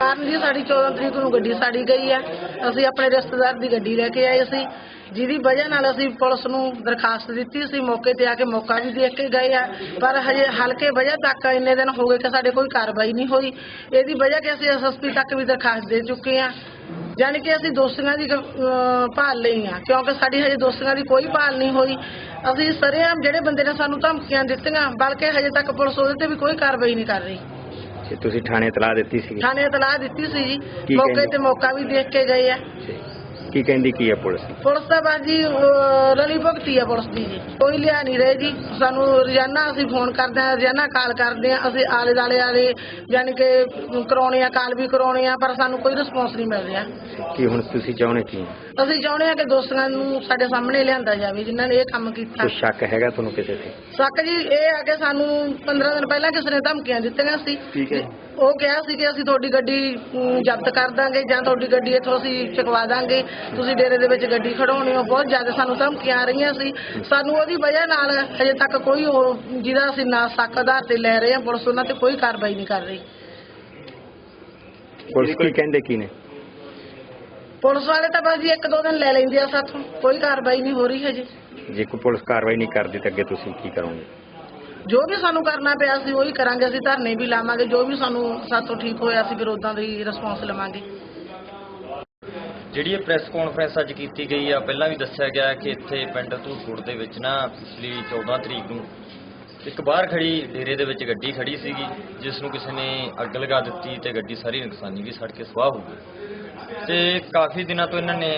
ਕਾਰਨ ਜੀ ਸਾਡੀ 14 ਤਰੀਕ ਨੂੰ ਗੱਡੀ ਸਾੜੀ ਗਈ ਆ ਅਸੀਂ ਆਪਣੇ ਰਿਸ਼ਤੇਦਾਰ ਦੀ ਗੱਡੀ ਲੈ ਕੇ ਆਏ ਸੀ। ਜਿਹਦੀ ਵਜ੍ਹਾ ਨਾਲ ਅਸੀਂ ਪੁਲਿਸ ਨੂੰ ਦਰਖਾਸਤ ਦਿੱਤੀ ਸੀ। ਮੌਕੇ ਤੇ ਆ ਕੇ ਮੌਕਾ ਵੀ ਦੇਖ ਕੇ ਗਏ ਆ। ਪਰ ਹਜੇ ਹਲਕੇ ਵਜ੍ਹਾ ਤੱਕ ਇੰਨੇ ਦਿਨ ਹੋ ਗਏ ਕਿ ਸਾਡੇ ਕੋਈ ਕਾਰਵਾਈ ਨਹੀਂ ਹੋਈ। ਇਹਦੀ ਵਜ੍ਹਾ ਕਿ ਅਸੀਂ ਐਸਐਸਪੀ ਤੱਕ ਵੀ ਦਰਖਾਸਤ ਦੇ ਚੁੱਕੇ ਆ। ਯਾਨੀ ਕਿ ਅਸੀਂ ਦੋਸ਼ੀਆਂ ਦੀ ਭਾਲ ਲਈ ਆ। ਕਿਉਂਕਿ ਸਾਡੀ ਹਜੇ ਦੋਸ਼ੀਆਂ ਦੀ ਕੋਈ ਭਾਲ ਨਹੀਂ ਹੋਈ। ਅਸੀਂ ਸਰੇਆਮ ਜਿਹੜੇ ਬੰਦੇ ਨੇ ਸਾਨੂੰ ਧਮਕੀਆਂ ਦਿੱਤੀਆਂ ਬਲਕਿ ਹਜੇ ਤੱਕ ਪੁਲਿਸ ਉਹਦੇ ਤੇ ਵੀ ਕੋਈ ਕਾਰਵਾਈ ਨਹੀਂ ਕਰ ਰਹੀ। ਤੇ ਤੁਸੀਂ ਥਾਣੇ ਇਤਲਾਹ ਦਿੱਤੀ ਸੀ ਥਾਣੇ ਇਤਲਾਹ ਦਿੱਤੀ ਸੀ ਜੀ। ਕੀ ਮੌਕੇ ਕਹਿੰਦੇ? ਤੇ ਮੌਕਾ ਵੀ ਦੇਖ ਕੇ ਗਏ ਆ। ਕੀ ਕਹਿੰਦੀ ਕੀ ਹੈ ਪੁਲਿਸ? ਪੁਲਿਸ ਦਾ ਬਾਜੀ ਅਹ, ਰਲੀ ਭੁਗਤੀ ਆ ਪੁਲਿਸ ਦੀ ਜੀ। ਕੋਈ ਲਿਆ ਨਹੀਂ ਰਹੇ ਜੀ। ਸਾਨੂੰ ਰੋਜ਼ਾਨਾ ਅਸੀਂ ਫੋਨ ਕਰਦੇ ਆ ਰੋਜ਼ਾਨਾ ਕਾਲ ਕਰਦੇ ਆ ਅਸੀਂ ਆਲੇ ਦਾਲੇ ਵਾਲੇ ਯਾਨੀ ਕਿ ਕਰਾਉਣੇ ਆ ਕਾਲ ਵੀ ਕਰਾਉਣੇ ਆ ਪਰ ਸਾਨੂੰ ਕੋਈ ਰਿਸਪੌਂਸ ਨਹੀਂ ਮਿਲ ਰਿਹਾ। ਕੀ ਹੁਣ ਤੁਸੀਂ ਚਾਹੁੰਦੇ ਕੀ? ਹੋ? ਅਸੀਂ ਚਾਹੁੰਦੇ ਆ ਕਿ ਦੋਸਤਾਂ ਨੂੰ ਸਾਡੇ ਸਾਹਮਣੇ ਲਿਆਂਦਾ ਜਾਵੇ ਜਿਨ੍ਹਾਂ ਨੇ ਇਹ ਕੰਮ ਕੀਤਾ। ਕੋਈ ਸ਼ੱਕ ਹੈਗਾ ਤੁਹਾਨੂੰ ਕਿਸੇ ਤੇ? ਸੱਕ ਜੀ ਇਹ ਆ ਕਿ ਸਾਨੂੰ 15 ਦਿਨ ਪਹਿਲਾਂ ਕਿਸੇ ਨੇ ਧਮਕੀਆਂ ਦਿੱਤੀਆਂ ਸੀ। ਠੀਕ ਹੈ। ਉਹ ਕਿਹਾ ਸੀ ਕਿ ਅਸੀਂ ਤੁਹਾਡੀ ਗੱਡੀ ਅਮ, ਜ਼ਬਤ ਕਰ ਦਾਂਗੇ ਜਾਂ ਤੁਹਾਡੀ ਗੱਡੀ ਇੱਥੋਂ ਅਸੀਂ ਚੁਕਵਾ ਦਾਂਗੇ। ਤੁਸੀਂ ਡੇਰੇ ਦੇ ਵਿੱਚ ਗੱਡੀ ਖੜਾਉਣੀ ਹੋ ਬਹੁਤ ਜ਼ਿਆਦਾ ਸਾਨੂੰ ਧਮਕੀਆਂ ਆ ਰਹੀਆਂ ਸੀ। ਸਾਨੂੰ ਉਹਦੀ ਵਜ੍ਹਾ ਨਾਲ ਹਜੇ ਤੱਕ ਕੋਈ ਉਹ ਜਿਹਦਾ ਅਸੀਂ ਨਾ ਸੱਕ ਆਧਾਰ ਤੇ ਲੈ ਰਹੇ ਹਾਂ ਪੁਲਿਸ ਉਹਨਾਂ ਤੇ ਕੋਈ ਕਾਰਵਾਈ ਨਹੀਂ ਕਰ ਰਹੀ। ਪੁਲਿਸ ਕੀ ਕਹਿੰਦੇ ਕੀ ਨੇ? ਪੁਲਿਸ ਵਾਲੇ ਤਾਂ ਬਸ ਜੀ ਇੱਕ ਦੋ ਦਿਨ ਲੈ ਲੈਂਦੇ ਆ ਸਾਥੋਂ ਕੋਈ ਕਾਰਵਾਈ ਨਹੀਂ ਹੋ ਰਹੀ ਹਜੇ। ਜੇ ਕੋਈ ਪੁਲਿਸ ਕਾਰਵਾਈ ਨਹੀਂ ਕਰਦੀ ਤਾਂ ਅੱਗੇ ਤੁਸੀਂ ਕੀ ਕਰੋਗੇ? ਜੋ ਵੀ ਸਾਨੂੰ ਕਰਨਾ ਪਿਆ ਸੀ ਉਹੀ ਕਰਾਂਗੇ, ਅਸੀਂ ਧਰਨੇ ਵੀ ਲਾਵਾਂਗੇ, ਜੋ ਵੀ ਸਾਨੂੰ ਸਾਥੋਂ ਠੀਕ ਹੋਇਆ ਸੀ ਫਿਰ ਉਦਾਂ ਦੀ ਰਿਸਪੌਂਸ ਲਵਾਂਗੇ। ਜਿਹੜੀ ਇਹ ਪ੍ਰੈਸ ਕਾਨਫਰੰਸ ਅੱਜ ਕੀਤੀ ਗਈ ਆ, ਪਹਿਲਾਂ ਵੀ ਦੱਸਿਆ ਗਿਆ ਕਿ ਇੱਥੇ ਪਿੰਡ ਧੂੜਕੋਟ ਦੇ ਵਿੱਚ ਨਾ ਪਿਛਲੀ 14 ਤਰੀਕ ਨੂੰ ਇੱਕ ਬਾਹਰ ਖੜੀ ਡੇਰੇ ਦੇ ਵਿੱਚ ਗੱਡੀ ਖੜੀ ਸੀਗੀ, ਜਿਸ ਨੂੰ ਕਿਸੇ ਨੇ ਅੱਗ ਲਗਾ ਦਿੱਤੀ ਤੇ ਗੱਡੀ ਸਾਰੀ ਨੁਕਸਾਨੀ ਵੀ ਸੜ ਕੇ ਸਵਾਹ ਹੋ ਗਈ। ਤੇ ਕਾਫੀ ਦਿਨਾਂ ਤੋਂ ਇਹਨਾਂ ਨੇ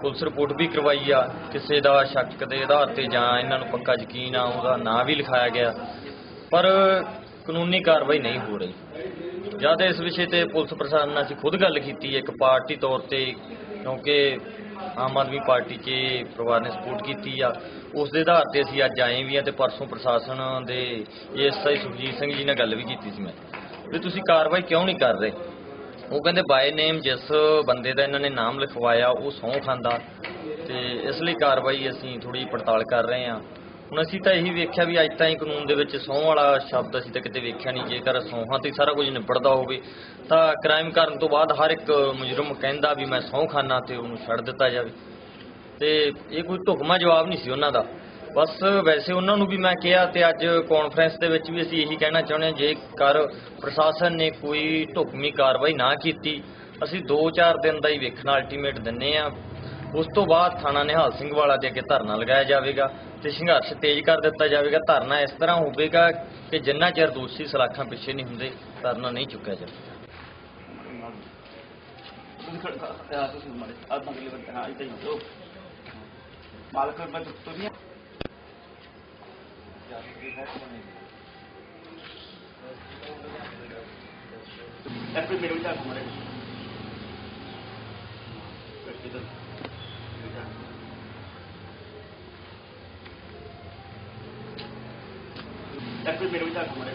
ਪੁਲਿਸ ਰਿਪੋਰਟ ਵੀ ਕਰਵਾਈ ਆ, ਕਿਸੇ ਦਾ ਸ਼ੱਕ ਦੇ ਆਧਾਰ ਤੇ ਜਾਂ ਇਹਨਾਂ ਨੂੰ ਪੱਕਾ ਯਕੀਨ ਆ, ਉਹਦਾ ਨਾਂ ਵੀ ਲਿਖਾਇਆ ਗਿਆ। ਪਰ ਕਾਨੂੰਨੀ ਕਾਰਵਾਈ ਨਹੀਂ ਹੋ ਰਹੀ। ਜਦ ਇਸ ਵਿਸ਼ੇ ਤੇ ਪੁਲਿਸ ਪ੍ਰਸ਼ਾਸਨ ਨਾਲ ਅਸੀਂ ਖੁਦ ਗੱਲ ਕੀਤੀ, ਇੱਕ ਪਾਰਟੀ ਤੌਰ ਤੇ, ਕਿਉਂਕਿ ਆਮ ਆਦਮੀ ਪਾਰਟੀ 'ਚ ਪਰਿਵਾਰ ਨੇ ਸਪੋਰਟ ਕੀਤੀ ਆ। ਉਸ ਦੇ ਆਧਾਰ ਤੇ ਅਸੀਂ ਅੱਜ ਆਏ ਵੀ ਆ ਤੇ ਪਰਸੋਂ ਪ੍ਰਸ਼ਾਸਨ ਦੇ ਏਐਸਆਈ ਸੁਖਜੀਤ ਸਿੰਘ ਜੀ ਨਾਲ ਗੱਲ ਵੀ ਕੀਤੀ ਸੀ ਮੈਂ। ਵੀ ਤੁਸੀਂ ਕਾਰਵਾਈ ਕਿਉਂ ਨਹੀਂ ਕਰ ਰਹੇ? ਉਹ ਕਹਿੰਦੇ ਬਾਏ ਨੇਮ ਜਿਸ ਬੰਦੇ ਦਾ ਇਹਨਾਂ ਨੇ ਨਾਮ ਲਿਖਵਾਇਆ ਉਹ ਸਹੁੰ ਖਾਂਦਾ ਤੇ ਇਸ ਲਈ ਕਾਰਵਾਈ ਅਸੀਂ ਥੋੜੀ ਪੜਤਾਲ ਕਰ ਰਹੇ ਹਾਂ ਹੁਣ ਅਸੀਂ ਤਾਂ ਇਹੀ ਵੇਖਿਆ ਵੀ ਅੱਜ ਤਾਂ ਹੀ ਕਾਨੂੰਨ ਦੇ ਵਿੱਚ ਸਹੁੰ ਵਾਲਾ ਸ਼ਬਦ ਅਸੀਂ ਤਾਂ ਕਿਤੇ ਵੇਖਿਆ ਨਹੀਂ, ਜੇਕਰ ਸਹੁੰਹਾਂ ਤੇ ਸਾਰਾ ਕੁਝ ਨਿਬੜਦਾ ਹੋਵੇ, ਤਾਂ ਕ੍ਰਾਈਮ ਕਰਨ ਤੋਂ ਬਾਅਦ ਹਰ ਇੱਕ ਮੁਜਰਮ ਕਹਿੰਦਾ ਵੀ ਮੈਂ ਸਹੁੰ ਖਾਨਾ ਤੇ ਉਹਨੂੰ ਛੱਡ ਦਿੱਤਾ ਜਾਵੇ। ਤੇ ਇਹ ਕੋਈ ਢੁਕਮਾ ਜਵਾਬ ਨਹੀਂ ਸੀ ਉਹਨਾਂ ਦਾ। ਬਸ ਵੈਸੇ ਉਹਨਾਂ ਨੂੰ ਵੀ ਮੈਂ ਕਿਹਾ ਤੇ ਅੱਜ ਕਾਨਫਰੰਸ ਦੇ ਵਿੱਚ ਵੀ ਅਸੀਂ ਇਹੀ ਕਹਿਣਾ ਚਾਹੁੰਦੇ ਹਾਂ, ਜੇਕਰ ਪ੍ਰਸ਼ਾਸਨ ਨੇ ਕੋਈ ਢੁਕਮੀ ਕਾਰਵਾਈ ਨਾ ਕੀਤੀ, ਅਸੀਂ 2-4 ਦਿਨ ਦਾ ਹੀ ਵੇਖਣਾ ਅਲਟੀਮੇਟ ਦਿੰਨੇ ਆ ਉਸ ਤੋਂ ਬਾਅਦ ਥਾਣਾ ਨਿਹਾਲ ਸਿੰਘ ਵਾਲਾ ਦੇ ਅੱਗੇ ਧਰਨਾ ਲਗਾਇਆ ਜਾਵੇਗਾ ਤੇ ਸੰਘਰਸ਼ ਤੇਜ਼ ਕਰ ਦਿੱਤਾ ਜਾਵੇਗਾ। ਧਰਨਾ ਇਸ ਤਰ੍ਹਾਂ ਹੋਵੇਗਾ ਕਿ ਜਿੰਨਾ ਚਿਰ ਦੋਸ਼ੀ ਸਲਾਖਾਂ ਪਿੱਛੇ ਨਹੀਂ ਹੁੰਦੇ, ਧਰਨਾ ਨਹੀਂ ਚੁੱਕਿਆ ਜਾਵੇਗਾ। ਮਾਲਕ ਮੈਂ ਤੋਂ ਐਪਲ ਮੇਰੇ ਵਿੱਚ ਆ ਘੁੰਮਰੇ ਐਪਲ ਮੇਰੇ ਵਿੱਚ ਆ ਘੁੰਮਰੇ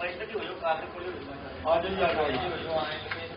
ਜਾਓ ਜੀ ਆ ਜਾਓ।